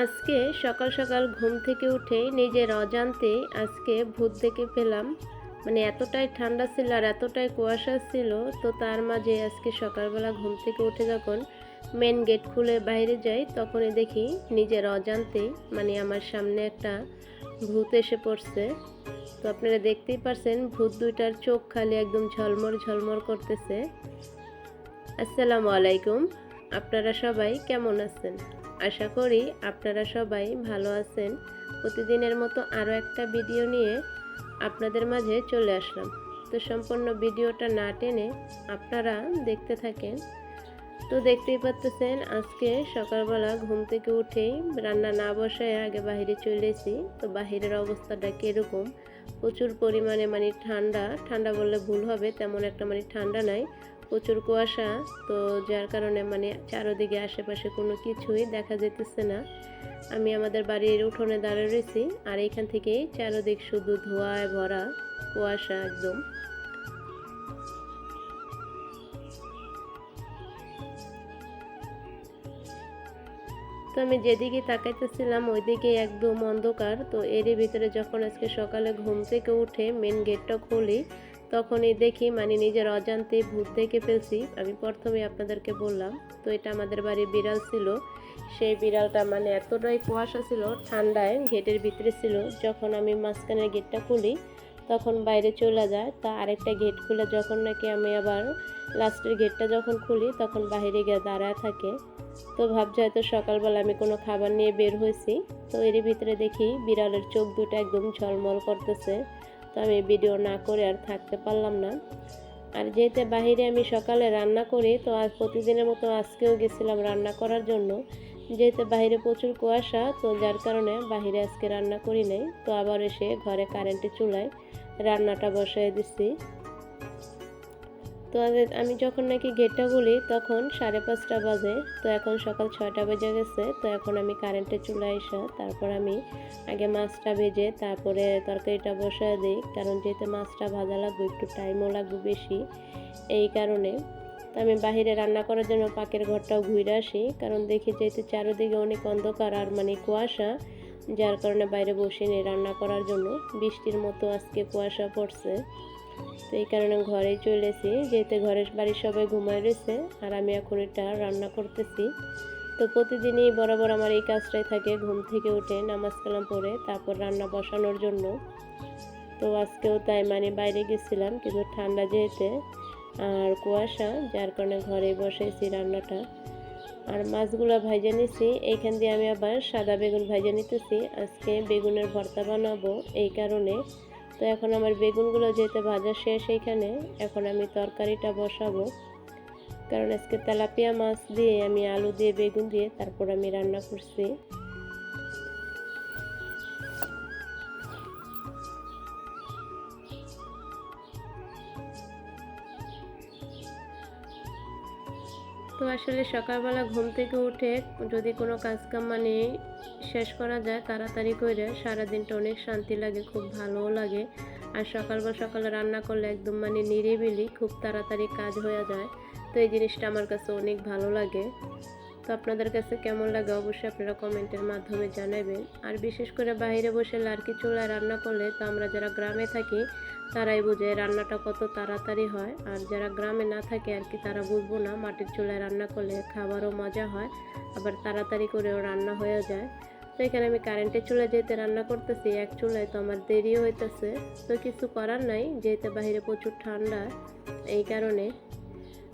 আজকে সকাল সকাল ঘুম থেকে উঠে নিজের অজান্তে আজকে ভূত দেখে পেলাম। মানে এতটাই ঠান্ডা ছিল আর এতটাই কুয়াশা ছিল, তো তার মাঝে আজকে সকালবেলা ঘুম থেকে উঠে যখন মেন গেট খুলে বাইরে যাই, তখনই দেখি নিজের অজান্তে মানে আমার সামনে একটা ভূত এসে পড়ছে। তো আপনারা দেখতেই পারছেন ভূত দুইটার চোখ খালি একদম ঝলমর ঝলমর করতেছে। আসসালামু আলাইকুম। আপনারা সবাই কেমন আছেন? আশা করি আপনারা সবাই ভালো আছেন। প্রতিদিনের মতো আরও একটা ভিডিও নিয়ে আপনাদের মাঝে চলে আসলাম। তো সম্পূর্ণ ভিডিওটা না টেনে আপনারা দেখতে থাকেন। তো দেখতেই পাচ্তেছেন, আজকে সকালবেলা ঘুম থেকে উঠেই রান্না না বসায় আগে বাইরে চলেছি তো বাহিরের অবস্থাটা কীরকম? প্রচুর পরিমাণে মানে ঠান্ডা। ঠান্ডা বললে ভুল হবে, তেমন একটা মানে ঠান্ডা নাই। প্রচুর কুয়াশা, তো যার কারণে মানে চারোদিকে আশেপাশে কোনো কিছুই দেখা যেতেছে না। আমি আমাদের বাড়ির উঠোনে দাঁড়িয়ে রয়েছি আর এখান থেকে চারোদিক শুধু ধোঁয়ায় ভরা, কুয়াশা একদম। তো আমি যেদিকে তাকাইতেছিলাম ওইদিকে একদম অন্ধকার, তো এরই ভিতরে যখন আজকে সকালে ঘুম থেকে উঠে মেন গেটটা খুলি তখনই দেখি মানে নিজের অজান্তে ভূত দেখে ফেলছি। আমি প্রথমে আপনাদেরকে বললাম, তো এটা আমাদের বাড়ি বিড়াল ছিল। সেই বিড়ালটা মানে এতটাই কুয়াশা ছিল, ঠান্ডায় গেটের ভিতরে ছিল। যখন আমি মাঝখানের গেটটা খুলি, তখন বাইরে চলে যায়। তা আরেকটা গেট খুলে যখন নাকি আমি আবার লাস্টের গেটটা যখন খুলি, তখন বাইরে গিয়ে দাঁড়ায় থাকে। তো ভাবছি হয়তো সকালবেলা আমি কোনো খাবার নিয়ে বের হয়েছি। তো এর ভিতরে দেখি বিড়ালের চোখ দুটো একদম ঝলমল করতেছে। তো আমি ভিডিও না করে আর থাকতে পারলাম না। আর যেহেতু বাহিরে আমি সকালে রান্না করি, তো আজ প্রতিদিনের মতো আজকেও গেছিলাম রান্না করার জন্য। যেহেতু বাহিরে প্রচুর কুয়াশা, তো যার কারণে বাহিরে আজকে রান্না করি নাই। তো আবার এসে ঘরে কারেন্টে চুলায় রান্নাটা বসাই দিচ্ছি তো আমি যখন নাকি গেটটা খুলি, তখন সাড়ে পাঁচটা বাজে। তো এখন সকাল ছয়টা বেজে গেছে। তো এখন আমি কারেন্টের চুলায় এসে তারপর আমি আগে মাছটা ভেজে, তারপরে তরকারিটা বসায় দিই। কারণ যেহেতু মাছটা ভাজা লাগবে, একটু টাইমও লাগবে বেশি এই কারণে। তো আমি বাহিরে রান্না করার জন্য পাকের ঘরটাও ঘুরে আসি। কারণ দেখি যেহেতু চারিদিকে অনেক অন্ধকার আর মানে কুয়াশা, যার কারণে বাইরে বসে নেই রান্না করার জন্য। বৃষ্টির মতো আজকে কুয়াশা পড়ছে। তো এই কারণে ঘরেই চলেছি যেহেতু ঘরের বাড়ির সবাই ঘুমায় রয়েছে, আর আমি এখন এটা রান্না করতেছি। তো প্রতিদিনই বরাবর আমার এই কাজটাই থাকে, ঘুম থেকে উঠে নামাজ কালাম পড়ে, তারপর রান্না বসানোর জন্য। তো আজকেও তাই মানে বাইরে গেছিলাম, কিন্তু ঠান্ডা যেহেতু, আর কুয়াশা, যার কারণে ঘরে বসেছি রান্নাটা। আর মাছগুলো ভাইজে নিছি, এইখান দিয়ে আমি আবার সাদা বেগুন ভাইজে নিতেছি। আজকে বেগুনের ভর্তা বানাবো, এই কারণে তো এখন আমার বেগুনগুলো যেহেতু ভাজা শেষ এইখানে, এখন আমি তরকারিটা বসাবো। কারণ আজকে তেলাপিয়া মাছ দিয়ে আমি আলু দিয়ে বেগুন দিয়ে তারপর আমি রান্না করছি। তো আসলে সকালবেলা ঘুম থেকে উঠে যদি কোনো কাজকাম মানে শেষ করা যায়, তাড়াতাড়ি করে সারাদিনটা অনেক শান্তি লাগে, খুব ভালোও লাগে। আর সকালবেলা সকালে রান্না করলে একদম মানে নিরিবিলি, খুব তাড়াতাড়ি কাজ হয়ে যায়। তো এই জিনিসটা আমার কাছে অনেক ভালো লাগে। তো আপনাদের কাছে কেমন লাগে অবশ্যই আপনারা কমেন্টের মাধ্যমে জানাবেন। আর বিশেষ করে বাইরে বসে লার্কি চুলায় রান্না করলে, তো আমরা যারা গ্রামে থাকি, তারাই বোঝে রান্নাটা কত তাড়াতাড়ি হয়। আর যারা গ্রামে না থাকে আর কি, তারা বুঝব না মাটির চুলায় রান্না করলে খাবারও মজা হয়, আবার তাড়াতাড়ি করেও রান্না হয়ে যায়। তো এখানে আমি কারেন্টের চুলায় যেহেতু রান্না করতেছি, এক চুলায় তো আমার দেরিও হইতেছে। তো কিছু করার নাই, যেহেতু বাইরে প্রচুর ঠান্ডা, এই কারণে।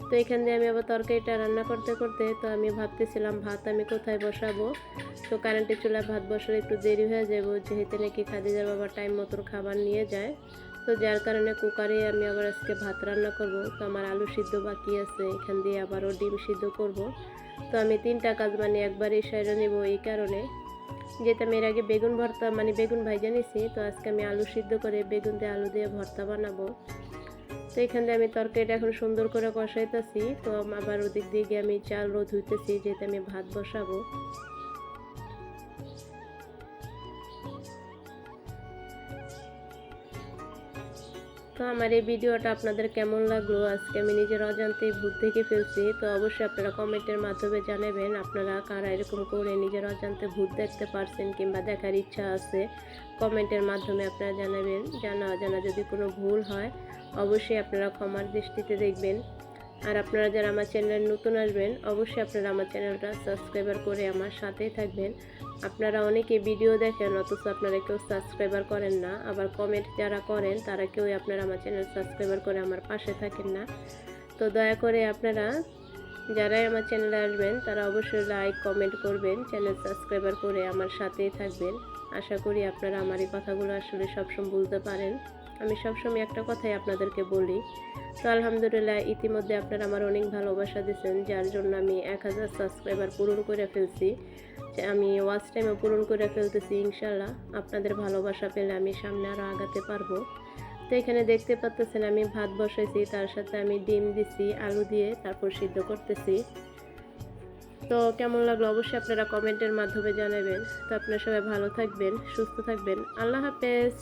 তো এখান দিয়ে আমি আবার তরকারিটা রান্না করতে করতে, তো আমি ভাবতেছিলাম ভাত আমি কোথায় বসাবো? তো কারেন্টের চুলায় ভাত বসালে একটু দেরি হয়ে যাব, যেহেতু নাকি খাদিজার বাবা টাইম মতন খাবার নিয়ে যায়। তো যার কারণে কুকারে আমি আবার আজকে ভাত রান্না করব। তো আমার আলু সিদ্ধ বাকি আছে, এখান দিয়ে আবারও ডিম সিদ্ধ করব। তো আমি তিনটা কাজ মানে একবারই সেরে নেব এই কারণে। যেটা আমি এর আগে বেগুন ভর্তা মানে বেগুন ভাইজা নিছি, তো আজকে আমি আলু সিদ্ধ করে বেগুন দিয়ে আলু দিয়ে ভর্তা বানাবো। তো এখান দিয়ে আমি তরকারিটা এখন সুন্দর করে কষাইতেছি, তো আবার ওদিক দিয়ে গিয়ে আমি চাল রোদ হইতেছি, যেহেতু আমি ভাত বসাবো। তো আমার এই ভিডিওটা আপনাদের কেমন লাগল? আজকে আমি নিজের অজান্তেই ভূত থেকে ফেলছি। তো অবশ্যই আপনারা কমেন্টের মাধ্যমে জানাবেন, আপনারা কারা এরকম করে নিজের অজান্তে ভূত দেখতে পারছেন কিংবা দেখার ইচ্ছা আছে? কমেন্টের মাধ্যমে আপনারা জানাবেন। জানা অজানা যদি কোনো ভুল হয়, অবশ্যই আপনারা ক্ষমার দৃষ্টিতে দেখবেন। আর আপনারা যারা আমার চ্যানেলে নতুন আসবেন, অবশ্যই আপনারা আমার চ্যানেলটা সাবস্ক্রাইবার করে আমার সাথেই থাকবেন। আপনারা অনেকে ভিডিও দেখেন, অথচ আপনারা কেউ সাবস্ক্রাইবার করেন না। আবার কমেন্ট যারা করেন, তারা কেউই আপনারা আমার চ্যানেল সাবস্ক্রাইবার করে আমার পাশে থাকেন না। তো দয়া করে আপনারা যারাই আমার চ্যানেলে আসবেন, তারা অবশ্যই লাইক কমেন্ট করবেন চ্যানেল সাবস্ক্রাইবার করে আমার সাথেই থাকবেন। আশা করি আপনারা আমার এই কথাগুলো আসলে সবসময় বুঝতে পারেন। আমি সবসময় একটা কথাই আপনাদেরকে বলি। তো আলহামদুলিল্লাহ, ইতিমধ্যে আপনারা আমার অনেক ভালোবাসা দিচ্ছেন যার জন্য আমি এক হাজার সাবস্ক্রাইবার পূরণ করে ফেলছি। আমি ওয়াচ টাইমও পূরণ করে ফেলতেছি ইনশাল্লাহ আপনাদের ভালোবাসা পেলে আমি সামনে আরও আগাতে পারব। তো এখানে দেখতে পাচ্তেছেন, আমি ভাত বসাইছি, তার সাথে আমি ডিম দিছি, আলু দিয়ে তারপর সিদ্ধ করতেছি। তো কেমন লাগল অবশ্যই আপনারা কমেন্টের মাধ্যমে জানাবেন। তো আপনারা সবাই ভালো থাকবেন, সুস্থ থাকবেন। আল্লাহ হাফেজ!